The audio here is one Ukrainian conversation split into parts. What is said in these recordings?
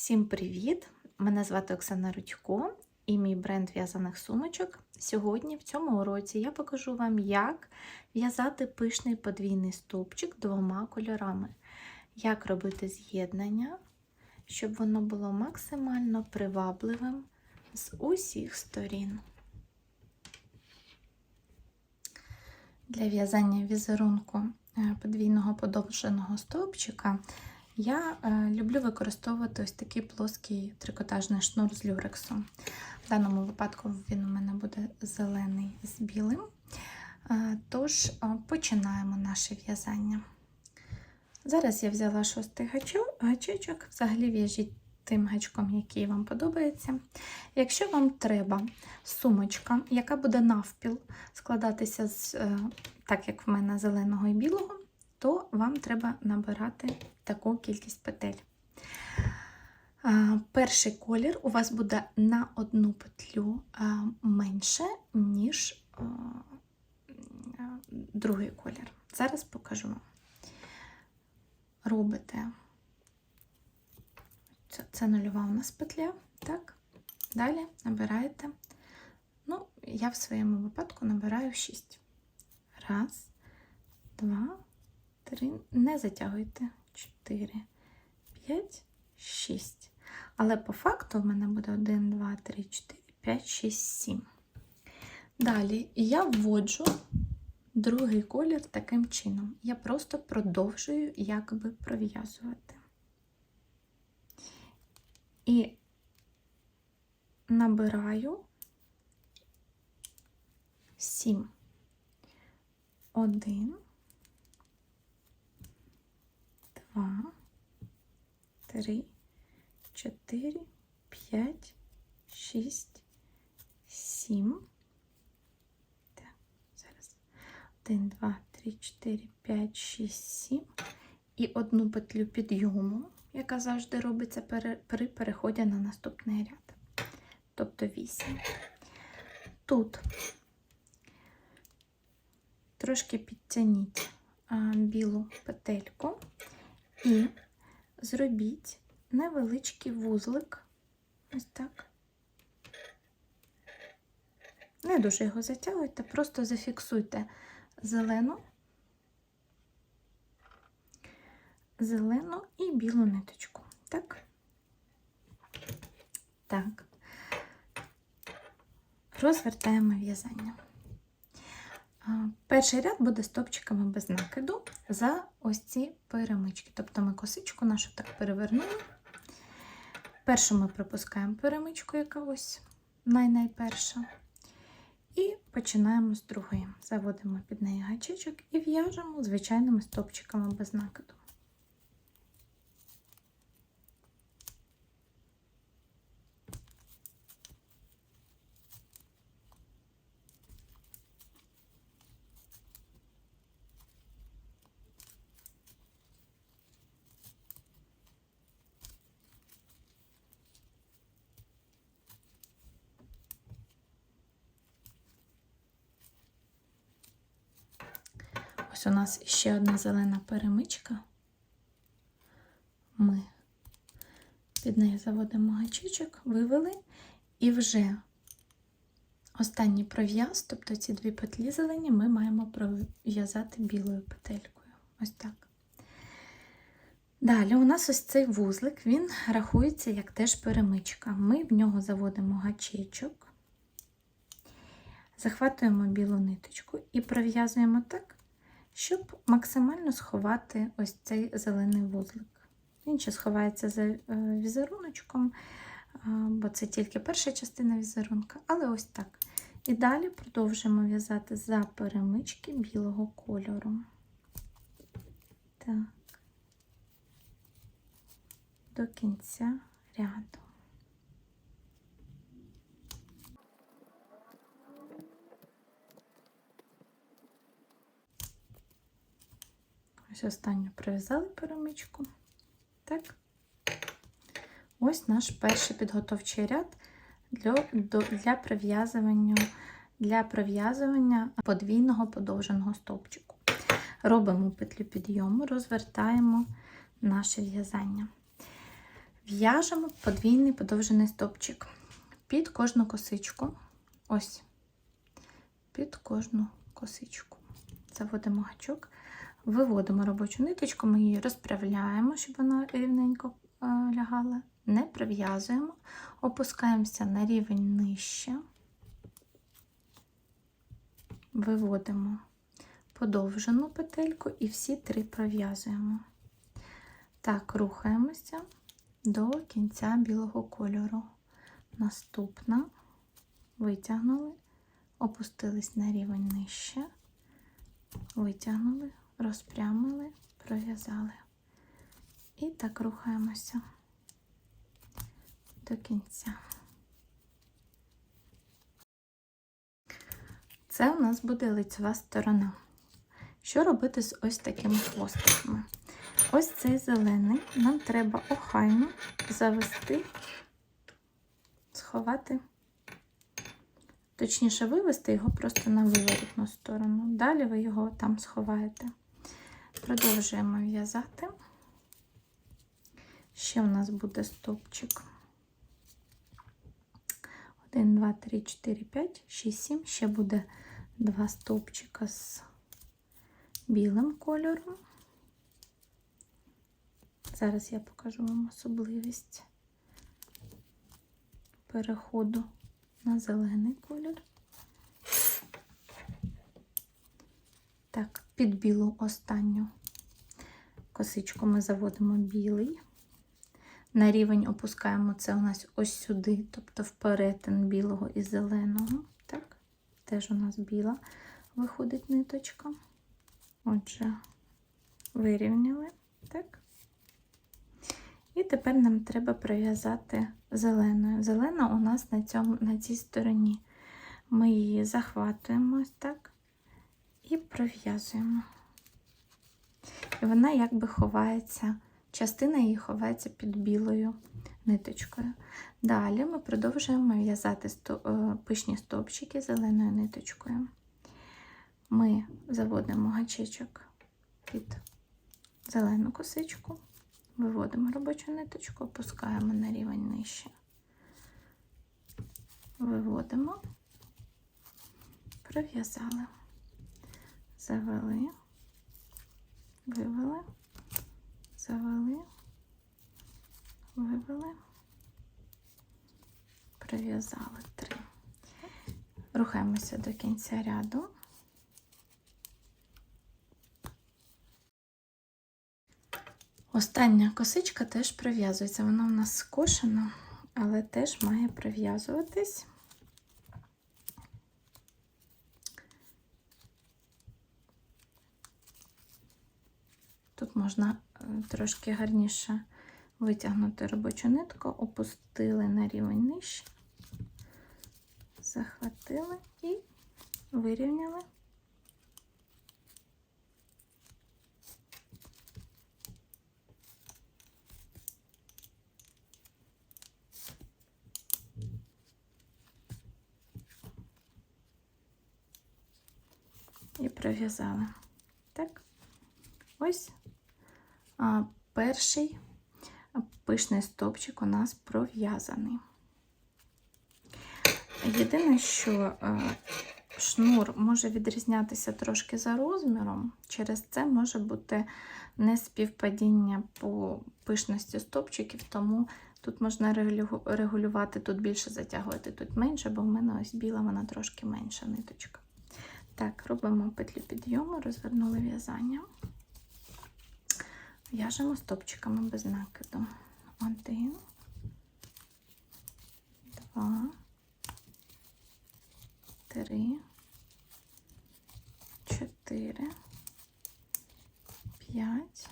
Всім привіт! Мене звати Оксана Рудько і мій бренд в'язаних сумочок. Сьогодні, в цьому уроці, я покажу вам, як в'язати пишний подвійний стовпчик двома кольорами, як робити з'єднання, щоб воно було максимально привабливим з усіх сторін. Для в'язання візерунку е, подвійного подовженого стовпчика я е, люблю використовувати ось такий плоский трикотажний шнур з люрексу. В даному випадку він у мене буде зелений з білим. Е, тож е, починаємо наше в'язання. Зараз я взяла шостий гачечок, взагалі в'яжіть тим гачком, який вам подобається. Якщо вам треба сумочка, яка буде навпіл складатися з, так як в мене зеленого і білого, то вам треба набирати таку кількість петель. Перший колір у вас буде на одну петлю менше, ніж другий колір. Зараз покажу вам. Робите це, це нульова у нас петля, так? Далі набираєте, ну, я в своєму випадку набираю 6. Раз, два, три, не затягуйте. 4, 5, 6. Але по факту в мене буде 1, 2, 3, 4, 5, 6, 7. Далі я вводжу другий колір таким чином. Я просто продовжую якби пров'язувати. І набираю 7. 1, два, три, чотири, п'ять, шість, сім. Так, зараз. Один, два, три, чотири, п'ять, шість, сім. І одну петлю підйому, яка завжди робиться при переході на наступний ряд. Тобто вісім. Тут трошки підтягніть білу петельку і зробіть невеличкий вузлик. Ось так. Не дуже його затягуйте, просто зафіксуйте зелену, зелену і білу ниточку. Так? Так. Розвертаємо в'язання. Перший ряд буде стопчиками без накиду за ось ці перемички. Тобто ми косичку нашу так перевернули. Першу ми пропускаємо перемичку, яка ось най-найперша. І починаємо з другої. Заводимо під неї гачечок і в'яжемо звичайними стопчиками без накиду. Ось у нас ще одна зелена перемичка. Ми під нею заводимо гачечок, вивели, і вже останній пров'яз, тобто ці дві петлі зелені, ми маємо пров'язати білою петелькою. Ось так. Далі у нас ось цей вузлик, він рахується як теж перемичка. Ми в нього заводимо гачечок, захватуємо білу ниточку і пров'язуємо так, щоб максимально сховати ось цей зелений вузлик. Він ще сховається за е, візеруночком, бо це тільки перша частина візерунка, але ось так. І далі продовжуємо в'язати за перемички білого кольору. Так, до кінця ряду. Ось останню прив'язали перемичку. Так. Ось наш перший підготовчий ряд для для прив'язування для прив'язування подвійного подовженого стовпчику. Робимо петлю підйому, розвертаємо наше в'язання. В'яжемо подвійний подовжений стопчик під кожну косичку. Ось, під кожну косичку. Заводимо гачок, виводимо робочу ниточку, ми її розправляємо, щоб вона рівненько е, лягала. Не прив'язуємо, опускаємося на рівень нижче, виводимо подовжену петельку і всі три пров'язуємо. Так, рухаємося до кінця білого кольору. Наступна витягнули, опустились на рівень нижче, витягнули, розпрямили, пров'язали. І так рухаємося до кінця. Це у нас буде лицева сторона. Що робити з ось такими хвостиками? Ось цей зелений нам треба охайно завести, сховати, точніше, вивести його просто на виворотну сторону. Далі ви його там сховаєте. Продовжуємо в'язати. Ще у нас буде стопчик. 1, 2, 3, 4, 5, 6, 7. Ще буде два стовпчика з білим кольором. Зараз я покажу вам особливість переходу на зелений колір. Так, під білу останню косичку ми заводимо білий. На рівень опускаємо це у нас ось сюди, тобто в перетин білого і зеленого. Так, теж у нас біла виходить ниточка. Отже, вирівняли, так. І тепер нам треба пров'язати зеленою. Зелена у нас на, цьому, на цій стороні. Ми її захватуємо так і пров'язуємо. І вона якби ховається, частина її ховається під білою ниточкою. Далі ми продовжуємо в'язати пишні стовпчики зеленою ниточкою. Ми заводимо гачечок під зелену косичку. Виводимо робочу ниточку, опускаємо на рівень нижче. Виводимо, пров'язали, завели, вивели, завели, вивели, пров'язали три. Рухаємося до кінця ряду. Остання косичка теж прив'язується. Вона у нас скошена, але теж має прив'язуватись. Тут можна е, трошки гарніше витягнути робочу нитку, опустили на рівень нижче, захватили і вирівняли. і пров'язали. Так, ось перший пишний стовпчик у нас пров'язаний. Єдине, що шнур може відрізнятися трошки за розміром, через це може бути неспівпадіння по пишності стовпчиків, тому тут можна регулювати, тут більше затягувати, тут менше, бо в мене ось біла, вона трошки менша ниточка. Так, робимо петлю підйому, розвернули в'язання, в'яжемо стопчиками без накиду. Один, два, три, чотири, п'ять,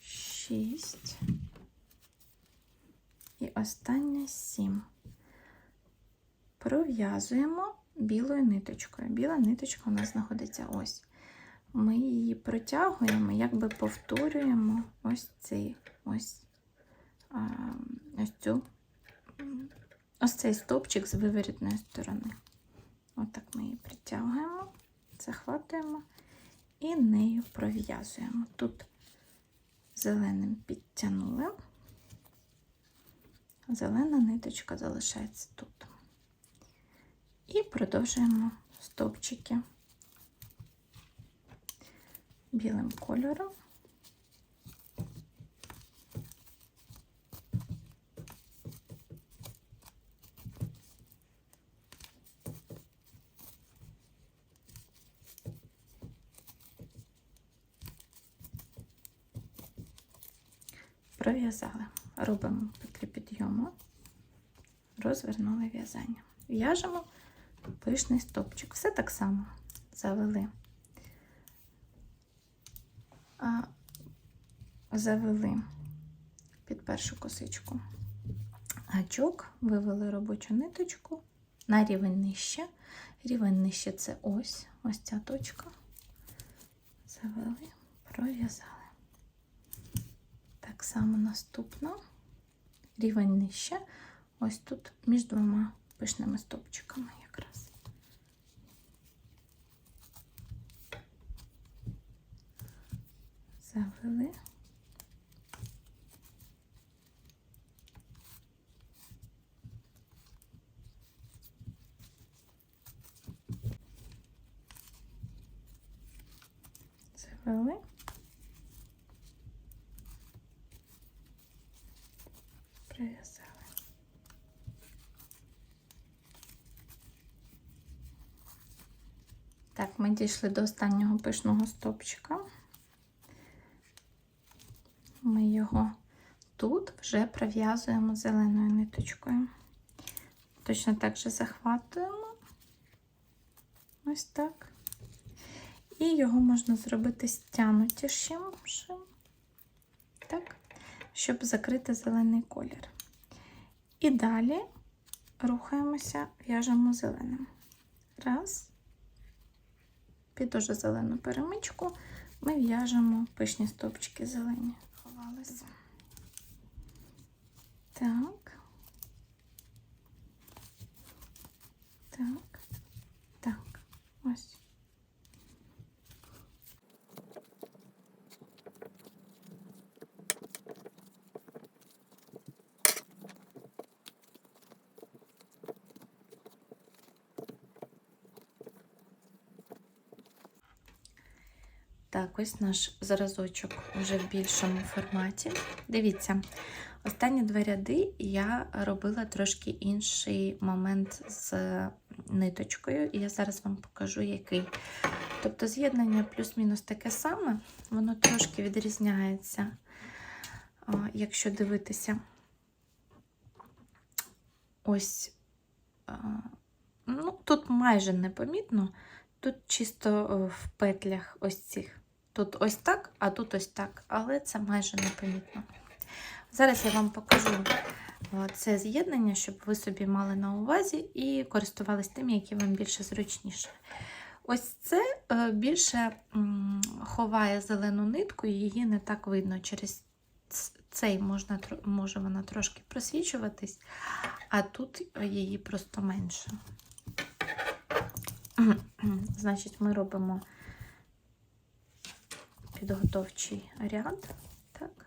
шість і останнє сім. Пров'язуємо білою ниточкою. Біла ниточка у нас знаходиться ось. Ми її протягуємо, якби повторюємо ось цей ось ось цю ось цей стовпчик з виворітної сторони. Отак ми її притягуємо, захватуємо і нею пров'язуємо. Тут зеленим підтягнули, Зелена ниточка залишається тут. І продовжуємо стовпчики білим кольором. Пров'язали. Робимо петлі підйому, розвернули в'язання. В'яжемо пишний стопчик. Все так само завели. Завели під першу косичку гачок, вивели робочу ниточку на рівень нижче. Рівень нижче це ось, ось ця точка. Завели, пров'язали. Так само наступно рівень нижче, ось тут між двома пишними стопчиками Завели. Завели. Прив'язали. Так, ми дійшли до останнього пишного стопчика. Ми його тут вже пров'язуємо зеленою ниточкою. Точно так же захватуємо. Ось так. І його можна зробити стянутішим, щоб закрити зелений колір. І далі рухаємося, в'яжемо зеленим. Раз. Під уже зелену перемичку ми в'яжемо пишні стовпчики зелені. Ховалися. Так. Так. Так. Ось. Так, ось наш зразочок вже в більшому форматі. Дивіться, останні два ряди я робила трошки інший момент з ниточкою, і я зараз вам покажу, який. Тобто з'єднання плюс-мінус таке саме, воно трошки відрізняється, якщо дивитися, ось, ну, тут майже непомітно, тут чисто в петлях ось цих. Тут ось так, а тут ось так, але це майже непомітно. Зараз я вам покажу це з'єднання, щоб ви собі мали на увазі і користувалися тим, які вам більше зручніше. Ось це е, більше ховає зелену нитку, і її не так видно. Через цей можна, може вона трошки просвічуватись, а тут її просто менше. Значить, ми робимо підготовчий ряд. Так.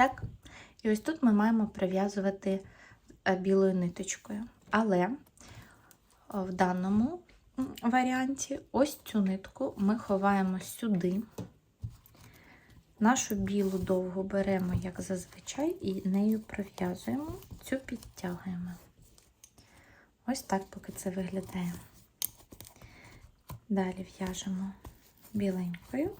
Так? І ось тут ми маємо прив'язувати е, білою ниточкою. Але е, в даному варіанті ось цю нитку ми ховаємо сюди. Нашу білу довгу беремо, як зазвичай, і нею пров'язуємо, цю підтягуємо. Ось так, поки це виглядає. Далі в'яжемо біленькою.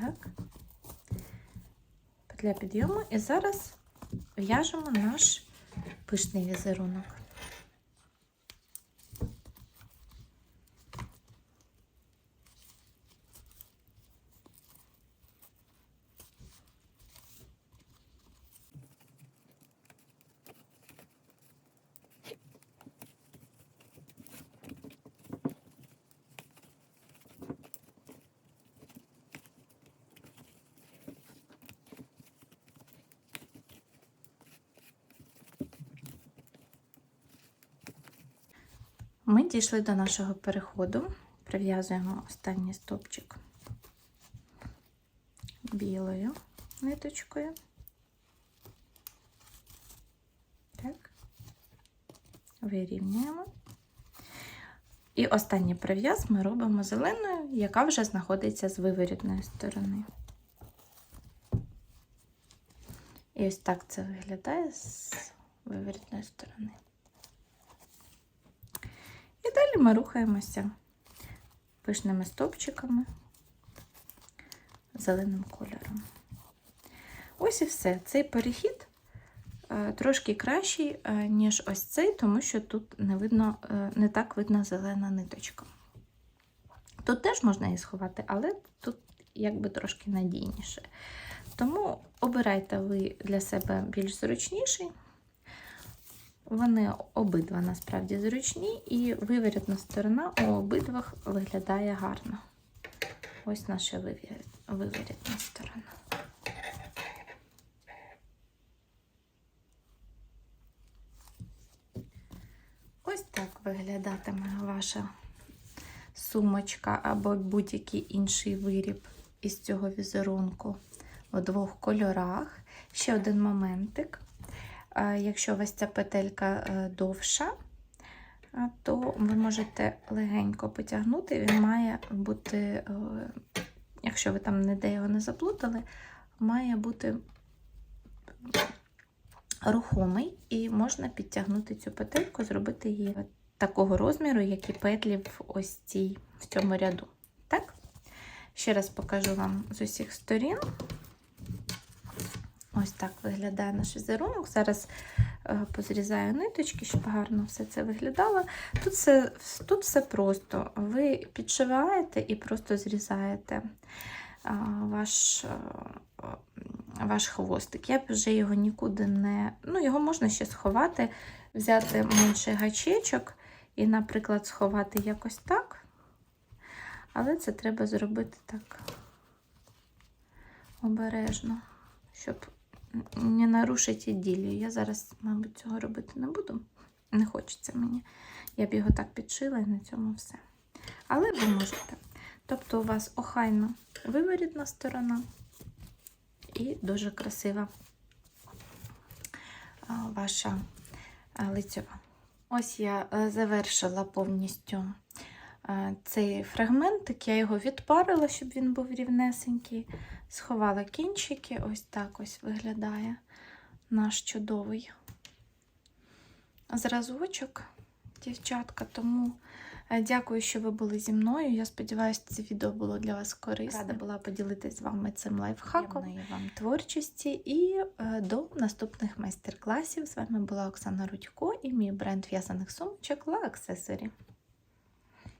Так. Для підйому. І зараз в'яжемо наш пишний візерунок. Ми дійшли до нашого переходу. Прив'язуємо останній стовпчик білою ниточкою. Так. Вирівнюємо. І останній прив'яз ми робимо зеленою, яка вже знаходиться з виворітної сторони. І ось так це виглядає з виворітної сторони. І далі ми рухаємося пишними стовпчиками зеленим кольором. Ось і все. Цей перехід е, трошки кращий, е, ніж ось цей, тому що тут не видно, е, не так видно зелена ниточка. Тут теж можна її сховати, але тут якби трошки надійніше. Тому обирайте ви для себе більш зручніший. Вони обидва насправді зручні, і виворітна сторона у обидвах виглядає гарно. Ось наша виворітна сторона. Ось так виглядатиме ваша сумочка або будь-який інший виріб із цього візерунку у двох кольорах. Ще один моментик. Якщо у вас ця петелька е, довша, то ви можете легенько потягнути, він має бути, е, якщо ви там ніде його не заплутали, має бути рухомий, і можна підтягнути цю петельку, зробити її такого розміру, як і петлі в ось цій, в цьому ряду. Так? Ще раз покажу вам з усіх сторін. Ось так виглядає наш візерунок. Зараз е, позрізаю ниточки, щоб гарно все це виглядало. Тут все, тут все просто. Ви підшиваєте і просто зрізаєте ваш ваш хвостик. Я б вже його нікуди не. Ну, його можна ще сховати, взяти менший гачечок і, наприклад, сховати якось так. Але це треба зробити так обережно, щоб не нарушить іділію. Я зараз, мабуть, цього робити не буду. Не хочеться мені. Я б його так підшила і на цьому все. Але ви можете. Тобто у вас охайно виворітна сторона і дуже красива ваша лицьова. Ось я е, завершила повністю е, цей фрагментик, я його відпарила, щоб він був рівнесенький. Сховала кінчики, ось так ось виглядає наш чудовий зразочок, дівчатка. Тому е, дякую, що ви були зі мною. Я сподіваюся, це відео було для вас корисне. Рада була поділитися з вами цим лайфхаком. Приємної вам творчості і е, до наступних майстер-класів. З вами була Оксана Рудько і мій бренд в'язаних сумочок La Accessory.